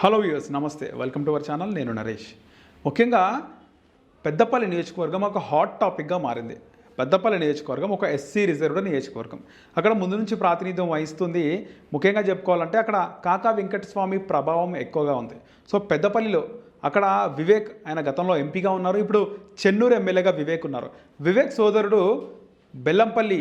Hello viewers నమస్తే. Welcome to our channel నేను నరేష్. ముఖ్యంగా పెద్దపల్లి నియోజకవర్గం ఒక హాట్ టాపిక్గా మారింది. పెద్దపల్లి నియోజకవర్గం ఒక ఎస్సీ రిజర్వ్డ్ నియోజకవర్గం. అక్కడ ముందు నుంచి ప్రాతినిధ్యం వహిస్తుంది. ముఖ్యంగా చెప్పుకోవాలంటే అక్కడ కాకా వెంకటస్వామి ప్రభావం ఎక్కువగా ఉంది. సో పెద్దపల్లిలో అక్కడ వివేక్ ఆయన గతంలో ఎంపీగా ఉన్నారు. ఇప్పుడు చెన్నూరు ఎమ్మెల్యేగా వివేక్ ఉన్నారు. వివేక్ సోదరుడు బెల్లంపల్లి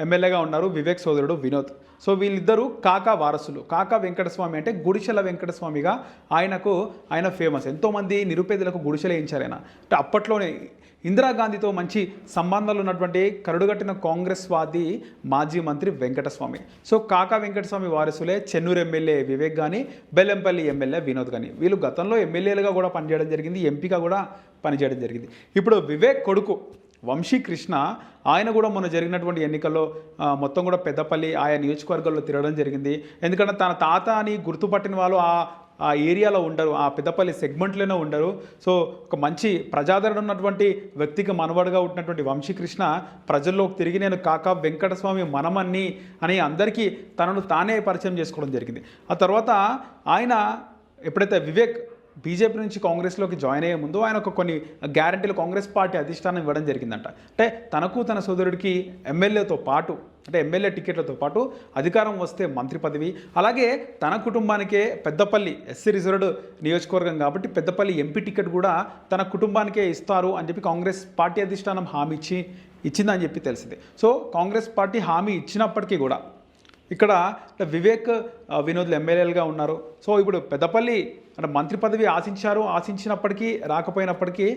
ఎమ్మెల్యేగా ఉన్నారు వివేక్ సోదరుడు వినోద్. సో వీళ్ళిద్దరూ కాకా వారసులు. కాకా వెంకటస్వామి అంటే గుడిచెల వెంకటస్వామిగా ఆయనకు ఆయన ఫేమస్. ఎంతోమంది నిరుపేదలకు గుడిచెలు వేయించారు ఆయన. అంటే అప్పట్లోనే ఇందిరాగాంధీతో మంచి సంబంధాలు ఉన్నటువంటి కరుడుగట్టిన కాంగ్రెస్ వాది మాజీ మంత్రి వెంకటస్వామి. సో కాకా వెంకటస్వామి వారసులే చెన్నూరు ఎమ్మెల్యే వివేక్ కానీ బెల్లంపల్లి ఎమ్మెల్యే వినోద్ కానీ వీళ్ళు గతంలో ఎమ్మెల్యేలుగా కూడా పనిచేయడం జరిగింది ఎంపీగా కూడా పనిచేయడం జరిగింది. ఇప్పుడు వివేక్ కొడుకు వంశీ కృష్ణ ఆయన కూడా మొన్న జరిగినటువంటి ఎన్నికల్లో మొత్తం కూడా పెద్దపల్లి ఆయా నియోజకవర్గాల్లో తిరగడం జరిగింది. ఎందుకంటే తన తాత అని గుర్తుపట్టిన వాళ్ళు ఆ ఆ ఏరియాలో ఉండరు ఆ పెద్దపల్లి సెగ్మెంట్లోనే ఉండరు. సో ఒక మంచి ప్రజాదరణ ఉన్నటువంటి వ్యక్తికి మనవడుగా ఉన్నటువంటి వంశీకృష్ణ ప్రజల్లోకి తిరిగి నేను కాకా వెంకటస్వామి మనమన్ని అని అందరికీ తనను తానే పరిచయం చేసుకోవడం జరిగింది. ఆ తర్వాత ఆయన ఎప్పుడైతే వివేక్ బీజేపీ నుంచి కాంగ్రెస్లోకి జాయిన్ అయ్యే ముందు ఆయన ఒక కొన్ని గ్యారంటీలు కాంగ్రెస్ పార్టీ అధిష్టానం ఇవ్వడం జరిగిందంట. అంటే తనకు తన సోదరుడికి ఎమ్మెల్యేతో పాటు అంటే ఎమ్మెల్యే టికెట్లతో పాటు అధికారం వస్తే మంత్రి పదవి అలాగే తన కుటుంబానికే పెద్దపల్లి ఎస్సీ రిజర్వ్డ్ నియోజకవర్గం కాబట్టి పెద్దపల్లి ఎంపీ టికెట్ కూడా తన కుటుంబానికే ఇస్తారు అని చెప్పి కాంగ్రెస్ పార్టీ అధిష్టానం హామీ ఇచ్చి ఇచ్చిందని చెప్పి తెలిసింది. సో కాంగ్రెస్ పార్టీ హామీ ఇచ్చినప్పటికీ కూడా ఇక్కడ వివేక్ వినోద్లు ఎమ్మెల్యేలుగా ఉన్నారు. సో ఇప్పుడు పెద్దపల్లి అంటే మంత్రి పదవి ఆశించారు ఆశించినప్పటికీ రాకపోయినప్పటికీ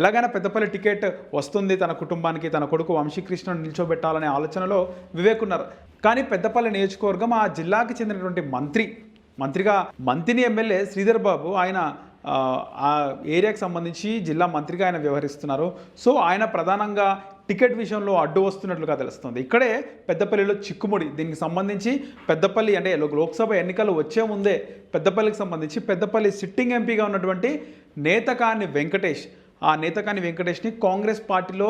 ఎలాగైనా పెద్దపల్లి టికెట్ వస్తుంది తన కుటుంబానికి తన కొడుకు వంశీకృష్ణను నిల్చోబెట్టాలనే ఆలోచనలో వివేక్ ఉన్నారు. కానీ పెద్దపల్లి నియోజకవర్గం ఆ జిల్లాకి చెందినటువంటి మంత్రి మంత్రిగా మంత్రిని ఎమ్మెల్యే శ్రీధర్ బాబు ఆయన ఆ ఏరియాకి సంబంధించి జిల్లా మంత్రిగా ఆయన వ్యవహరిస్తున్నారు. సో ఆయన ప్రధానంగా టికెట్ విషయంలో అడ్డు వస్తున్నట్లుగా తెలుస్తుంది. ఇక్కడే పెద్దపల్లిలో చిక్కుముడి దీనికి సంబంధించి పెద్దపల్లి అంటే లోక్సభ ఎన్నికలు వచ్చే ముందే పెద్దపల్లికి సంబంధించి పెద్దపల్లి సిట్టింగ్ ఎంపీగా ఉన్నటువంటి నేతకాని వెంకటేష్ ఆ నేతకాని వెంకటేష్ని కాంగ్రెస్ పార్టీలో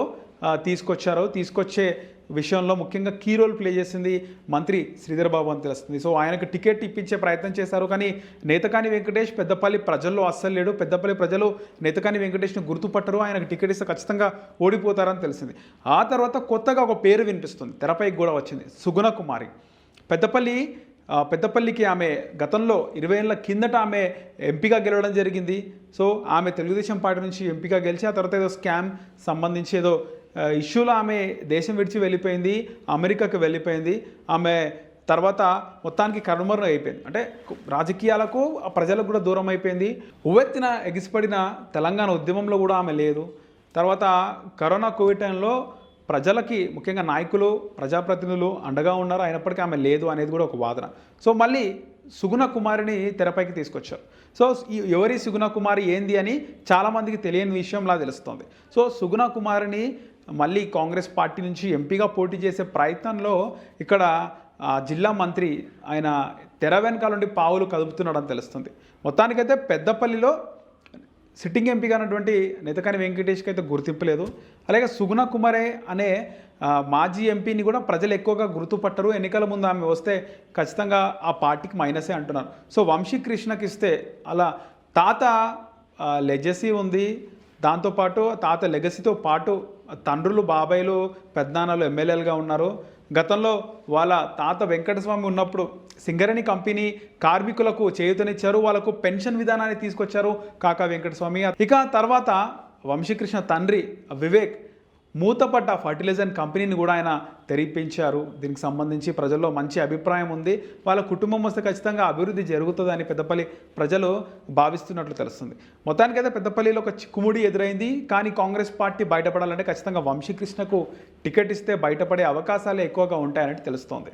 తీసుకొచ్చారు. తీసుకొచ్చే విషయంలో ముఖ్యంగా కీ రోల్ ప్లే చేసింది మంత్రి శ్రీధర్ బాబు అని తెలుస్తుంది. సో ఆయనకు టికెట్ ఇప్పించే ప్రయత్నం చేశారు. కానీ నేతకాని వెంకటేష్ పెద్దపల్లి ప్రజల్లో అస్సలు లేడు. పెద్దపల్లి ప్రజలు నేతకాని వెంకటేష్ను గుర్తుపట్టరు. ఆయనకు టికెట్ ఇస్తే ఖచ్చితంగా ఓడిపోతారని తెలిసింది. ఆ తర్వాత కొత్తగా ఒక పేరు వినిపిస్తుంది. తెరపైకి కూడా వచ్చింది. సుగుణ కుమారి. పెద్దపల్లి పెద్దపల్లికి ఆమె గతంలో ఇరవై ఏళ్ళ కిందట ఆమె ఎంపీగా గెలవడం జరిగింది. సో ఆమె తెలుగుదేశం పార్టీ నుంచి ఎంపీగా గెలిచి ఆ తర్వాత ఏదో స్కామ్ సంబంధించి ఏదో ఇష్యూలో ఆమె దేశం విడిచి వెళ్ళిపోయింది అమెరికాకి వెళ్ళిపోయింది. ఆమె తర్వాత మొత్తానికి కనుమరుగు అయిపోయింది. అంటే రాజకీయాలకు ఆ ప్రజలకు కూడా దూరం అయిపోయింది. ఉవ్వెత్తిన ఎగిసిపడిన తెలంగాణ ఉద్యమంలో కూడా ఆమె లేదు. తర్వాత కరోనా కోవిడ్ టైంలో ప్రజలకి ముఖ్యంగా నాయకులు ప్రజాప్రతినిధులు అండగా ఉన్నారు. అయినప్పటికీ ఆమె లేదు అనేది కూడా ఒక వాదన. సో మళ్ళీ సుగుణ కుమారిని తెరపైకి తీసుకొచ్చారు. సో ఎవరి సుగుణ కుమారి ఏంది అని చాలామందికి తెలియని విషయంలా తెలుస్తుంది. సో సుగుణ కుమారిని మళ్ళీ కాంగ్రెస్ పార్టీ నుంచి ఎంపీగా పోటీ చేసే ప్రయత్నంలో ఇక్కడ జిల్లా మంత్రి ఆయన తెర వెనకాల నుండి పావులు కదుపుతున్నాడని తెలుస్తుంది. మొత్తానికైతే పెద్దపల్లిలో సిట్టింగ్ ఎంపీగా ఉన్నటువంటి నితకాని వెంకటేష్కి అయితే గుర్తింపు లేదు. అలాగే సుగుణ కుమారే అనే మాజీ ఎంపీని కూడా ప్రజలు ఎక్కువగా గుర్తుపట్టరు. ఎన్నికల ముందు ఆమె వస్తే ఖచ్చితంగా ఆ పార్టీకి మైనసే అంటున్నారు. సో వంశీ కృష్ణకి ఇస్తే అలా తాత లెజసీ ఉంది. దాంతోపాటు తాత లెగసీతో పాటు తండ్రులు బాబాయిలు పెద్దనాన్నలు ఎమ్మెల్యేలుగా ఉన్నారు. గతంలో వాళ్ళ తాత వెంకటస్వామి ఉన్నప్పుడు సింగరేణి కంపెనీ కార్మికులకు చేయూతనిచ్చారు వాళ్ళకు పెన్షన్ విధానాన్ని తీసుకొచ్చారు కాకా వెంకటస్వామి. ఇక తర్వాత వంశీకృష్ణ తండ్రి వివేక్ మూతపడ్డ ఫర్టిలైజర్ కంపెనీని కూడా ఆయన తెరిపించారు. దీనికి సంబంధించి ప్రజల్లో మంచి అభిప్రాయం ఉంది. వాళ్ళ కుటుంబం వస్తే ఖచ్చితంగా అభివృద్ధి జరుగుతుందని పెద్దపల్లి ప్రజలు భావిస్తున్నట్లు తెలుస్తుంది. మొత్తానికైతే పెద్దపల్లిలో ఒక చిక్కుముడి ఎదురైంది. కానీ కాంగ్రెస్ పార్టీ బయటపడాలంటే ఖచ్చితంగా వంశీకృష్ణకు టికెట్ ఇస్తే బయటపడే అవకాశాలే ఎక్కువగా ఉంటాయని తెలుస్తోంది.